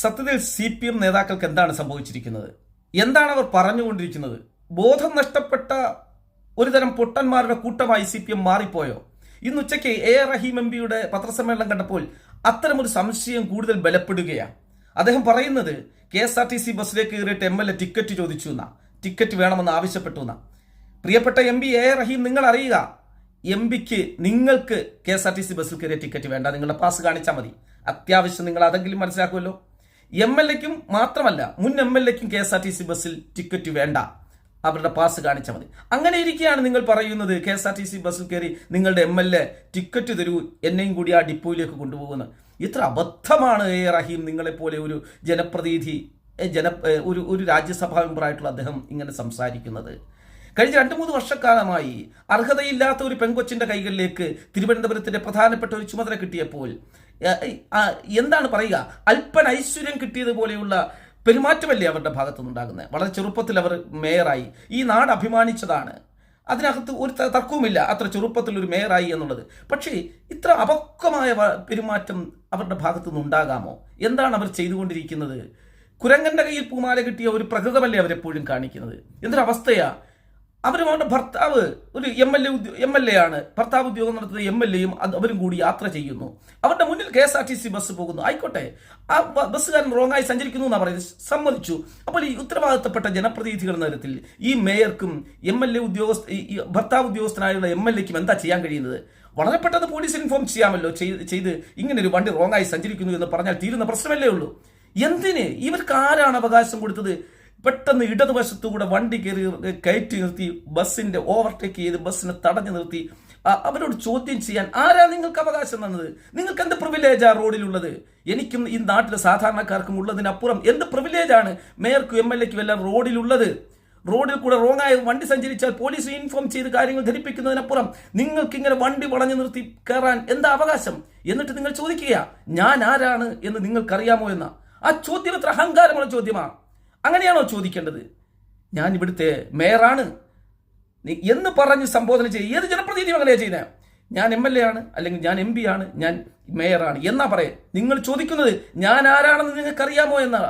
സത്യത്തിൽ C P M നേതാക്കൾക്ക് എന്താണ് സംഭവിച്ചിരിക്കുന്നത്? എന്താണ് അവർ പറഞ്ഞുകൊണ്ടിരിക്കുന്നത്? ബോധം നഷ്ടപ്പെട്ട ഒരുതരം പൊട്ടന്മാരുടെ കൂട്ടമായി സി പി എം മാറിപ്പോയോ? ഇന്ന് ഉച്ചയ്ക്ക് എ റഹീം എം പിയുടെ പത്രസമ്മേളനം കണ്ടപ്പോൾ അത്തരമൊരു സംശയം കൂടുതൽ ബലപ്പെടുകയാണ്. അദ്ദേഹം പറയുന്നത് K S R T C ബസ്സിലേക്ക് കയറിയിട്ട് എം എൽ എ ടിക്കറ്റ് ചോദിച്ചു എന്നാ. ടിക്കറ്റ് വേണമെന്ന് ആവശ്യപ്പെട്ടു എന്നാ. പ്രിയപ്പെട്ട എം പി എ റഹീം നിങ്ങൾ അറിയുക എം പിക്ക് നിങ്ങൾക്ക് K S R T C ബസ്സിൽ കയറിയ ടിക്കറ്റ് വേണ്ട. നിങ്ങളുടെ പാസ് കാണിച്ചാൽ മതി. അത്യാവശ്യം നിങ്ങൾ അതെങ്കിലും മനസ്സിലാക്കുമല്ലോ. എം എൽ എക്കും മാത്രമല്ല മുൻ M L എക്കും K S R T C ബസ്സിൽ ടിക്കറ്റ് വേണ്ട. അവരുടെ പാസ് കാണിച്ചാൽ മതി. അങ്ങനെ ഇരിക്കുകയാണ് നിങ്ങൾ പറയുന്നത്. K S R T C ബസ്സിൽ കയറി നിങ്ങളുടെ എം എൽ എ ടിക്കറ്റ് തരൂ എന്നെയും കൂടി ആ ഡിപ്പോയിലേക്ക് കൊണ്ടുപോകുന്നത് ഇത്ര അബദ്ധമാണ് എ റഹീം നിങ്ങളെപ്പോലെ ഒരു ജനപ്രതിനിധി ജന ഒരു ഒരു രാജ്യസഭാ മെമ്പറായിട്ടുള്ള അദ്ദേഹം ഇങ്ങനെ സംസാരിക്കുന്നത്. കഴിഞ്ഞ രണ്ട് മൂന്ന് വർഷക്കാലമായി അർഹതയില്ലാത്ത ഒരു പെൺകൊച്ചിന്റെ കൈകളിലേക്ക് തിരുവനന്തപുരത്തിന്റെ പ്രധാനപ്പെട്ട ഒരു ചുമതല കിട്ടിയപ്പോൾ എന്താണ് പറയുക? അല്പൻ ഐശ്വര്യം കിട്ടിയതുപോലെയുള്ള പെരുമാറ്റമല്ലേ അവരുടെ ഭാഗത്തു നിന്നുണ്ടാകുന്നത് വളരെ ചെറുപ്പത്തിൽ അവർ മേയറായി. ഈ നാട് അഭിമാനിച്ചതാണ്. അതിനകത്ത് ഒരു തർക്കവുമില്ല. അത്ര ചെറുപ്പത്തിൽ ഒരു മേയറായി എന്നുള്ളത്. പക്ഷേ ഇത്ര അപക്വമായ പെരുമാറ്റം അവരുടെ ഭാഗത്തു നിന്നുണ്ടാകാമോ എന്താണ് അവർ ചെയ്തുകൊണ്ടിരിക്കുന്നത്? കുരങ്ങന്റെ കയ്യിൽ പൂമാല കിട്ടിയ ഒരു പ്രകൃതമല്ലേ അവരെപ്പോഴും കാണിക്കുന്നത്? എന്തൊരവസ്ഥയാ? അവരും അവരുടെ ഭർത്താവ് ഒരു M L A M L A ആണ്. ഭർത്താവ് ഉദ്യോഗം നടത്തുന്ന എം എൽ എയും അവരും കൂടി യാത്ര ചെയ്യുന്നു. അവരുടെ മുന്നിൽ K S R T C bus പോകുന്നു. ആയിക്കോട്ടെ. ആ ബസ്സുകാരൻ റോങ്ങായി സഞ്ചരിക്കുന്നു എന്നാണ് പറയുന്നത്. സമ്മതിച്ചു. അപ്പോൾ ഈ ഉത്തരവാദിത്തപ്പെട്ട ജനപ്രതിനിധികളുടെ നേരത്തിൽ ഈ മേയർക്കും എം എൽ എ ഉദ്യോഗസ്ഥ ഭർത്താവ് ഉദ്യോഗസ്ഥനായുള്ള എം എൽ എക്കും എന്താ ചെയ്യാൻ കഴിയുന്നത്? വളരെ പെട്ടെന്ന് പോലീസിൽ ഇൻഫോം ചെയ്യാമല്ലോ. ചെയ്ത് ഇങ്ങനെ ഒരു വണ്ടി റോങ്ങായി സഞ്ചരിക്കുന്നു എന്ന് പറഞ്ഞാൽ തീരുന്ന പ്രശ്നമല്ലേ ഉള്ളൂ. എന്തിന്? ഇവർക്ക് ആരാണ് അവകാശം കൊടുത്തത്? പെട്ടെന്ന് ഇടതുവശത്തുകൂടെ വണ്ടി കയറി കയറ്റി നിർത്തി ബസ്സിന്റെ ഓവർടേക്ക് ചെയ്ത് ബസ്സിനെ തടഞ്ഞു നിർത്തി. അവരോട് ചോദ്യം ചെയ്യാൻ ആരാ നിങ്ങൾക്ക് അവകാശം തന്നത്? നിങ്ങൾക്ക് എന്ത് പ്രിവിലേജാ റോഡിലുള്ളത്? എനിക്കും ഈ നാട്ടിലെ സാധാരണക്കാർക്കും ഉള്ളതിനപ്പുറം എന്ത് പ്രിവിലേജാണ് മേയർക്കും എം എൽ എക്കും എല്ലാം റോഡിലുള്ളത്? റോഡിൽ കൂടെ റോങ് ആയ വണ്ടി സഞ്ചരിച്ചാൽ പോലീസ് ഇൻഫോം ചെയ്ത് കാര്യങ്ങൾ ധരിപ്പിക്കുന്നതിനപ്പുറം നിങ്ങൾക്ക് ഇങ്ങനെ വണ്ടി വളഞ്ഞു നിർത്തി കയറാൻ എന്താ അവകാശം? എന്നിട്ട് നിങ്ങൾ ചോദിക്കുക ഞാൻ ആരാണ് എന്ന് നിങ്ങൾക്കറിയാമോ എന്ന? ആ ചോദ്യം എത്ര അഹങ്കാരമുള്ള ചോദ്യമാണ് അങ്ങനെയാണോ ചോദിക്കേണ്ടത്? ഞാൻ ഇവിടുത്തെ മേയറാണ്. എന്ന് പറഞ്ഞ് സംബോധന ചെയ്ത് ഏത് ജനപ്രതിനിധിയും അങ്ങനെയാണ് ചെയ്യുന്നത് ഞാൻ എം എൽ എ ആണ് അല്ലെങ്കിൽ ഞാൻ എം പി ആണ് ഞാൻ മേയറാണ് എന്നാ പറയേ? നിങ്ങൾ ചോദിക്കുന്നത് ഞാൻ ആരാണെന്ന് നിങ്ങൾക്ക് അറിയാമോ എന്നാ?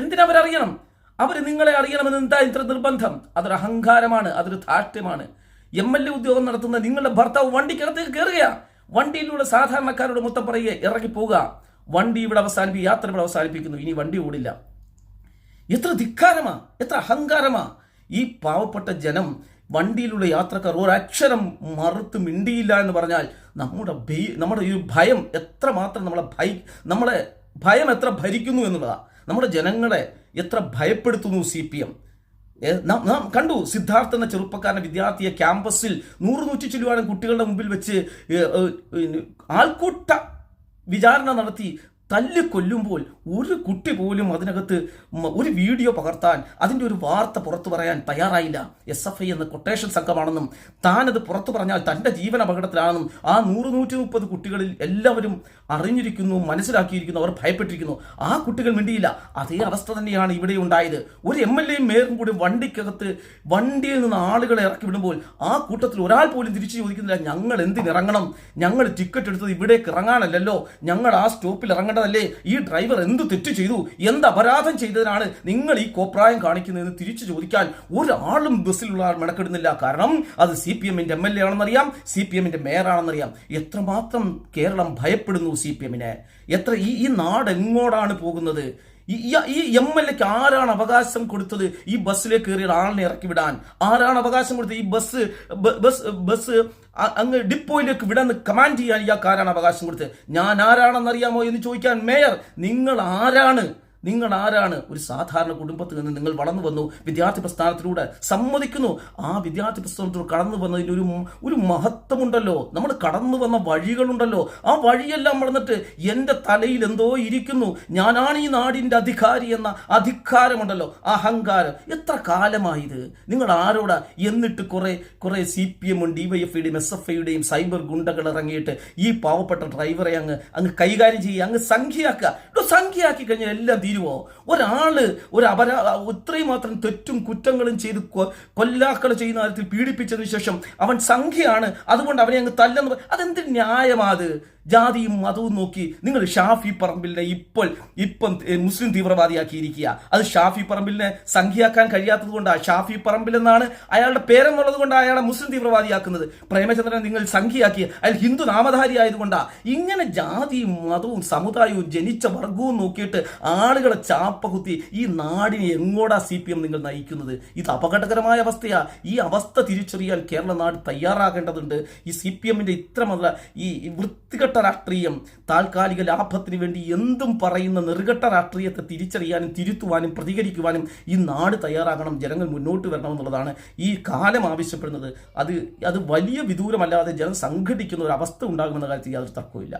എന്തിനവരറിയണം? അവർ നിങ്ങളെ അറിയണമെന്ന് എന്താ ഇത്ര നിർബന്ധം? അതൊരു അഹങ്കാരമാണ് അതൊരു ധാർഷ്ട്യമാണ്. എം എൽ എ ഉദ്യോഗം നടത്തുന്ന നിങ്ങളുടെ ഭർത്താവ് വണ്ടിക്കകത്തേക്ക് കയറുക വണ്ടിയിലൂടെ സാധാരണക്കാരോട് മൊത്തം പറയുക ഇറങ്ങി പോവുക വണ്ടി ഇവിടെ അവസാനിപ്പിക്കുക യാത്ര ഇവിടെ അവസാനിപ്പിക്കുന്നു. ഇനി വണ്ടി ഓടില്ല. എത്ര ധിക്കാരമാ എത്ര അഹങ്കാരമാ. ഈ പാവപ്പെട്ട ജനം വണ്ടിയിലുള്ള യാത്രക്കാർ ഒരക്ഷരം മറുത്ത് മിണ്ടിയില്ല എന്ന് പറഞ്ഞാൽ നമ്മുടെ ഭയ- നമ്മുടെ ഈ ഭയം എത്ര മാത്രം നമ്മളെ ഭയ നമ്മളെ ഭയം എത്ര ഭരിക്കുന്നു എന്നുള്ളതാണ് നമ്മുടെ ജനങ്ങളെ എത്ര ഭയപ്പെടുത്തുന്നു സി പി എം. നാം കണ്ടു സിദ്ധാർത്ഥ എന്ന ചെറുപ്പക്കാരന്റെ വിദ്യാർത്ഥിയെ ക്യാമ്പസിൽ നൂറ് നൂറ്റി ചില്ലുവാനും കുട്ടികളുടെ മുമ്പിൽ വെച്ച് ആൾക്കൂട്ട വിചാരണ നടത്തി തല്ലിക്കൊല്ലുമ്പോൾ ഒരു കുട്ടി പോലും അതിനകത്ത് ഒരു വീഡിയോ പകർത്താൻ അതിന്റെ ഒരു വാർത്ത പുറത്തു പറയാൻ തയ്യാറായില്ല. എസ് എഫ് ഐ എന്ന കൊട്ടേഷൻ സംഘമാണെന്നും താനത് പുറത്തു പറഞ്ഞാൽ തന്റെ ജീവൻ അപകടത്തിലാണെന്നും ആ നൂറ് നൂറ്റി മുപ്പത് കുട്ടികളിൽ എല്ലാവരും അറിഞ്ഞിരിക്കുന്നു മനസ്സിലാക്കിയിരിക്കുന്നു അവർ ഭയപ്പെട്ടിരിക്കുന്നു. ആ കുട്ടികൾ മിണ്ടിയില്ല. അതേ അവസ്ഥ തന്നെയാണ് ഇവിടെ ഉണ്ടായത്. ഒരു എം എൽ എയും മേയറും കൂടി വണ്ടിക്കകത്ത് വണ്ടിയിൽ നിന്ന് ആളുകളെ ഇറക്കി വിടുമ്പോൾ ആ കൂട്ടത്തിൽ ഒരാൾ പോലും തിരിച്ചു ചോദിക്കുന്നില്ല. ഞങ്ങൾ എന്തിനിറങ്ങണം? ഞങ്ങൾ ടിക്കറ്റ് എടുത്തത് ഇവിടേക്ക് ഇറങ്ങാനല്ലല്ലോ. ഞങ്ങൾ ആ സ്റ്റോപ്പിൽ ഇറങ്ങേണ്ടതല്ലേ ഈ ഡ്രൈവർ എന്ത് തെറ്റ് ചെയ്തു? എന്ത് അപരാധം ചെയ്തതിനാണ് നിങ്ങൾ ഈ കോപ്രായം കാണിക്കുന്നതെന്ന് തിരിച്ചു ചോദിക്കാൻ ഒരാളും ബസ്സിലുള്ള ആൾ മെനക്കെടുന്നില്ല. കാരണം അത് സി പി എമ്മിന്റെ എം എൽ എ ആണെന്നറിയാം സി പി എമ്മിന്റെ മേയറാണെന്നറിയാം. എത്രമാത്രം കേരളം ഭയപ്പെടുന്നു സി പി എമ്മിനെ എത്ര ഈ ഈ നാട് പോകുന്നത്? ഈ- എം എൽ എക്ക് ആരാണ് അവകാശം കൊടുത്തത് ഈ ബസ്സിലേക്ക് കയറിയ ആളിനെ ഇറക്കി വിടാൻ? ആരാണ് അവകാശം കൊടുത്തത്? ഈ ബസ് ബസ് ബസ് അങ്ങ് ഡിപ്പോയിലേക്ക് വിടാന്ന് കമാൻഡ് ചെയ്യാൻ ഇയാൾക്ക് ആരാണ് അവകാശം കൊടുത്തത്? ഞാൻ ആരാണെന്ന് അറിയാമോ എന്ന് ചോദിക്കാൻ മേയർ നിങ്ങൾ ആരാണ്? നിങ്ങൾ ആരാണ് ഒരു സാധാരണ കുടുംബത്തിൽ നിന്ന് നിങ്ങൾ വളർന്നു വന്നു വിദ്യാർത്ഥി പ്രസ്ഥാനത്തിലൂടെ സമ്മതിക്കുന്നു? ആ വിദ്യാർത്ഥി പ്രസ്ഥാനത്തിലൂടെ കടന്നു വന്നതിന് ഒരു ഒരു മഹത്വമുണ്ടല്ലോ. നമ്മൾ കടന്നു വന്ന വഴികളുണ്ടല്ലോ. ആ വഴിയെല്ലാം വളർന്നിട്ട് എന്റെ തലയിൽ എന്തോ ഇരിക്കുന്നു. ഞാനാണ് ഈ നാടിന്റെ അധികാരി എന്ന അധികാരമുണ്ടല്ലോ. അഹങ്കാരം. എത്ര കാലമായത്? നിങ്ങൾ ആരോടാ? എന്നിട്ട് കുറേ കുറേ സി പി എമ്മും ഡി വൈ എഫ് ഐയുടെയും എസ് എഫ് ഐയുടെയും സൈബർ ഗുണ്ടകൾ ഇറങ്ങിയിട്ട് ഈ പാവപ്പെട്ട ഡ്രൈവറെ അങ്ങ് അങ്ങ് കൈകാര്യം ചെയ്യുക അങ്ങ് സംഖ്യയാക്കുക. സംഖ്യയാക്കി കഴിഞ്ഞാൽ എല്ലാം തീരുമോ ഒരാൾ ഒരു അപരാ ഇത്രയും മാത്രം തെറ്റും കുറ്റങ്ങളും ചെയ്ത് കൊല്ലാക്കൾ ചെയ്യുന്ന കാര്യത്തിൽ പീഡിപ്പിച്ചതിന് ശേഷം അവൻ സംഖ്യയാണ് അതുകൊണ്ട് അവനെ അങ്ങ് തല്ലെന്ന് അതെന്ത് ന്യായമാത് ജാതിയും മതവും നോക്കി നിങ്ങൾ ഷാഫി പറമ്പിലിനെ ഇപ്പോൾ ഇപ്പം മുസ്ലിം തീവ്രവാദിയാക്കിയിരിക്കുക. അത് ഷാഫി പറമ്പിലിനെ സംഖ്യയാക്കാൻ കഴിയാത്തത് കൊണ്ടാണ് ഷാഫി പറമ്പിൽ എന്നാണ് അയാളുടെ പേരെന്നുള്ളത് കൊണ്ട് അയാളെ മുസ്ലിം തീവ്രവാദിയാക്കുന്നത്. പ്രേമചന്ദ്രനെ നിങ്ങൾ സംഖ്യയാക്കി അയാൾ ഹിന്ദു നാമധാരി ആയതുകൊണ്ടാ. ഇങ്ങനെ ജാതിയും മതവും സമുദായവും ജനിച്ച വർഗവും നോക്കിയിട്ട് ആളുകളെ ചാപ്പകുത്തി ഈ നാടിനെ എങ്ങോടാ സി പി എം നിങ്ങൾ നയിക്കുന്നത്? ഇത് അപകടകരമായ അവസ്ഥയാ. ഈ അവസ്ഥ തിരിച്ചറിയാൻ കേരള നാട് തയ്യാറാകേണ്ടതുണ്ട്. ഈ സി പി എമ്മിന്റെ ഇത്രമല്ല മുതല ഈ വൃത്തികെട്ട രാഷ്ട്രീയം താൽക്കാലിക ലാഭത്തിന് വേണ്ടി എന്തും പറയുന്ന നിർഘട്ട രാഷ്ട്രീയത്തെ തിരിച്ചറിയാനും തിരുത്തുവാനും പ്രതികരിക്കുവാനും ഈ നാട് തയ്യാറാകണം ജനങ്ങൾ മുന്നോട്ട് വരണം എന്നുള്ളതാണ് ഈ കാലം ആവശ്യപ്പെടുന്നത്. അത് അത് വലിയ വിദൂരമല്ലാതെ ജനം സംഘടിക്കുന്ന ഒരു അവസ്ഥ ഉണ്ടാകുമെന്ന കാര്യത്തിൽ യാതൊരു തർക്കവുമില്ല.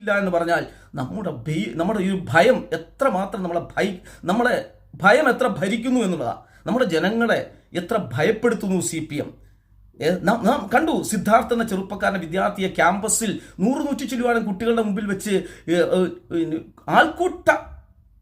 ഇല്ല എന്ന് പറഞ്ഞാൽ നമ്മുടെ നമ്മുടെ ഈ ഭയം എത്ര മാത്രം നമ്മളെ ഭയ നമ്മളെ ഭയം എത്ര ഭരിക്കുന്നു എന്നുള്ളതാണ് നമ്മുടെ ജനങ്ങളെ എത്ര ഭയപ്പെടുത്തുന്നു സി പി എം. നാം കണ്ടു സിദ്ധാർത്ഥ എന്ന ചെറുപ്പക്കാരന്റെ വിദ്യാർത്ഥിയെ ക്യാമ്പസിൽ നൂറ് നൂറ്റി ചില്ലുവാനും കുട്ടികളുടെ മുമ്പിൽ വെച്ച് ആൾക്കൂട്ട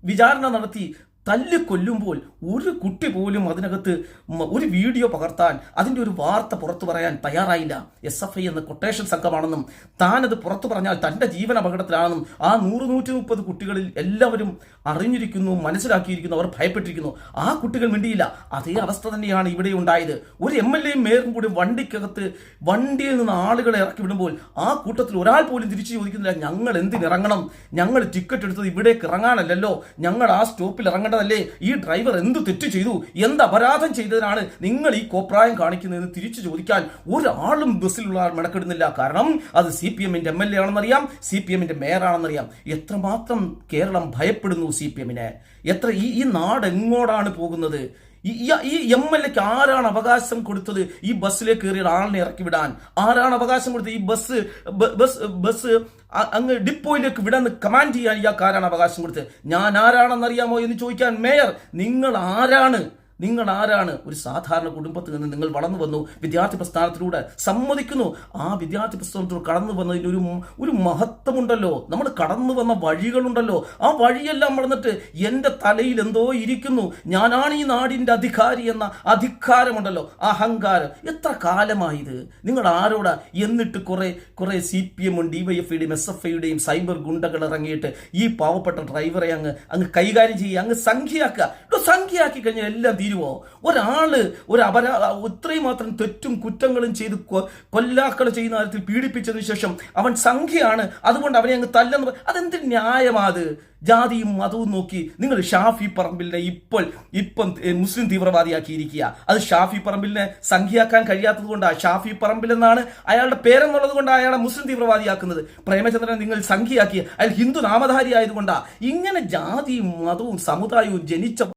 വിചാരണ നടത്തി തല്ലിക്കൊല്ലുമ്പോൾ ഒരു കുട്ടി പോലും അതിനകത്ത് ഒരു വീഡിയോ പകർത്താൻ അതിന്റെ ഒരു വാർത്ത പുറത്തു പറയാൻ തയ്യാറായില്ല. എസ് എഫ് ഐ എന്ന കൊട്ടേഷൻ സംഘമാണെന്നും താനത് പുറത്തു പറഞ്ഞാൽ തന്റെ ജീവൻ അപകടത്തിലാണെന്നും ആ നൂറ് നൂറ്റി മുപ്പത് കുട്ടികളിൽ എല്ലാവരും അറിഞ്ഞിരിക്കുന്നു മനസ്സിലാക്കിയിരിക്കുന്നു അവർ ഭയപ്പെട്ടിരിക്കുന്നു. ആ കുട്ടികൾ മിണ്ടിയില്ല. അതേ അവസ്ഥ തന്നെയാണ് ഇവിടെ ഉണ്ടായത്. ഒരു എം എൽ എയും മേയറും കൂടി വണ്ടിക്കകത്ത് വണ്ടിയിൽ നിന്ന് ആളുകളെ ഇറക്കി വിടുമ്പോൾ ആ കൂട്ടത്തിൽ ഒരാൾ പോലും തിരിച്ചു ചോദിക്കുന്നില്ല. ഞങ്ങൾ എന്തിനിറങ്ങണം? ഞങ്ങൾ ടിക്കറ്റ് എടുത്തത് ഇവിടേക്ക് ഇറങ്ങാനല്ലല്ലോ. ഞങ്ങൾ ആ സ്റ്റോപ്പിൽ ഇറങ്ങേണ്ടതല്ലേ ഈ ഡ്രൈവർ എന്ത് തെറ്റ് ചെയ്തു? എന്ത് അപരാധം ചെയ്തതിനാണ് നിങ്ങൾ ഈ കോപ്രായം കാണിക്കുന്നതെന്ന് തിരിച്ചു ചോദിക്കാൻ ഒരാളും ബസ്സിലുള്ള ആൾ മെനക്കെടുന്നില്ല. കാരണം അത് സി പി എമ്മിന്റെ എം എൽ എ ആണെന്നറിയാം സി പി എമ്മിന്റെ മേയറാണെന്നറിയാം. എത്രമാത്രം കേരളം ഭയപ്പെടുന്നു സി പി എമ്മിനെ എത്ര ഈ ഈ നാട് എങ്ങോട്ടാണ് പോകുന്നത്? ഈ- എം എൽ എക്ക് ആരാണ് അവകാശം കൊടുത്തത്? ഈ ബസ്സിലേക്ക് കയറിയ ആളിനെ ഇറക്കി വിടാൻ. ആരാണ് അവകാശം കൊടുത്തത്? ഈ ബസ് ബസ് ബസ് അങ്ങ് ഡിപ്പോയിലേക്ക് വിടാന്ന് കമാൻഡ് ചെയ്യാൻ ഇയാൾക്ക് ആരാണ് അവകാശം കൊടുത്തത്? ഞാൻ ആരാണെന്നറിയാമോ എന്ന് ചോദിക്കാൻ മേയർ നിങ്ങൾ ആരാണ്? നിങ്ങൾ ആരാണ് ഒരു സാധാരണ കുടുംബത്തിൽ നിന്ന് നിങ്ങൾ വളർന്നു വന്നു വിദ്യാർത്ഥി പ്രസ്ഥാനത്തിലൂടെ സമ്മതിക്കുന്നു. ആ വിദ്യാർത്ഥി പ്രസ്ഥാനത്തിലൂടെ കടന്നു വന്നതിൽ ഒരു ഒരു മഹത്വമുണ്ടല്ലോ. നമ്മൾ കടന്നു വന്ന വഴികളുണ്ടല്ലോ. ആ വഴിയെല്ലാം വളർന്നിട്ട് എന്റെ തലയിൽ എന്തോ ഇരിക്കുന്നു. ഞാനാണ് ഈ നാടിന്റെ അധികാരി എന്ന അധികാരമുണ്ടല്ലോ. അഹങ്കാരം. എത്ര കാലമായത്? നിങ്ങൾ ആരോടാ? എന്നിട്ട് കുറേ കുറേ സി പി എമ്മും ഡി വൈ എഫ് ഐയുടെയും എസ് എഫ് ഐയുടെയും സൈബർ ഗുണ്ടകൾ ഇറങ്ങിയിട്ട് ഈ പാവപ്പെട്ട ഡ്രൈവറെ അങ്ങ് അങ്ങ് കൈകാര്യം ചെയ്യുക അങ്ങ് സംഖ്യയാക്കുക. ഇട്ടോ സംഖ്യയാക്കി കഴിഞ്ഞാൽ എല്ലാം തീരുമോ ഒരാൾ ഒരു അപരാ ഇത്രയും മാത്രം തെറ്റും കുറ്റങ്ങളും ചെയ്ത് കൊല്ലാക്കൾ ചെയ്യുന്ന കാര്യത്തിൽ പീഡിപ്പിച്ചതിന് ശേഷം അവൻ സംഖ്യയാണ് അതുകൊണ്ട് അവനെ അങ്ങ് തല്ലെന്ന് അതെന്ത് ന്യായമാത് ജാതിയും മതവും നോക്കി നിങ്ങൾ ഷാഫി പറമ്പിലിനെ ഇപ്പോൾ ഇപ്പം മുസ്ലിം തീവ്രവാദിയാക്കിയിരിക്കുക. അത് ഷാഫി പറമ്പിലിനെ സംഖ്യയാക്കാൻ കഴിയാത്തത് കൊണ്ടാണ് ഷാഫി പറമ്പിൽ എന്നാണ് അയാളുടെ പേരെന്നുള്ളത് കൊണ്ടാണ് അയാളെ മുസ്ലിം തീവ്രവാദിയാക്കുന്നത്. പ്രേമചന്ദ്രനെ നിങ്ങൾ സംഖ്യയാക്കി അയാൾ ഹിന്ദു നാമധാരി ആയതുകൊണ്ടാണ് ഇങ്ങനെ ജാതിയും മതവും സമുദായവും ജനിച്ച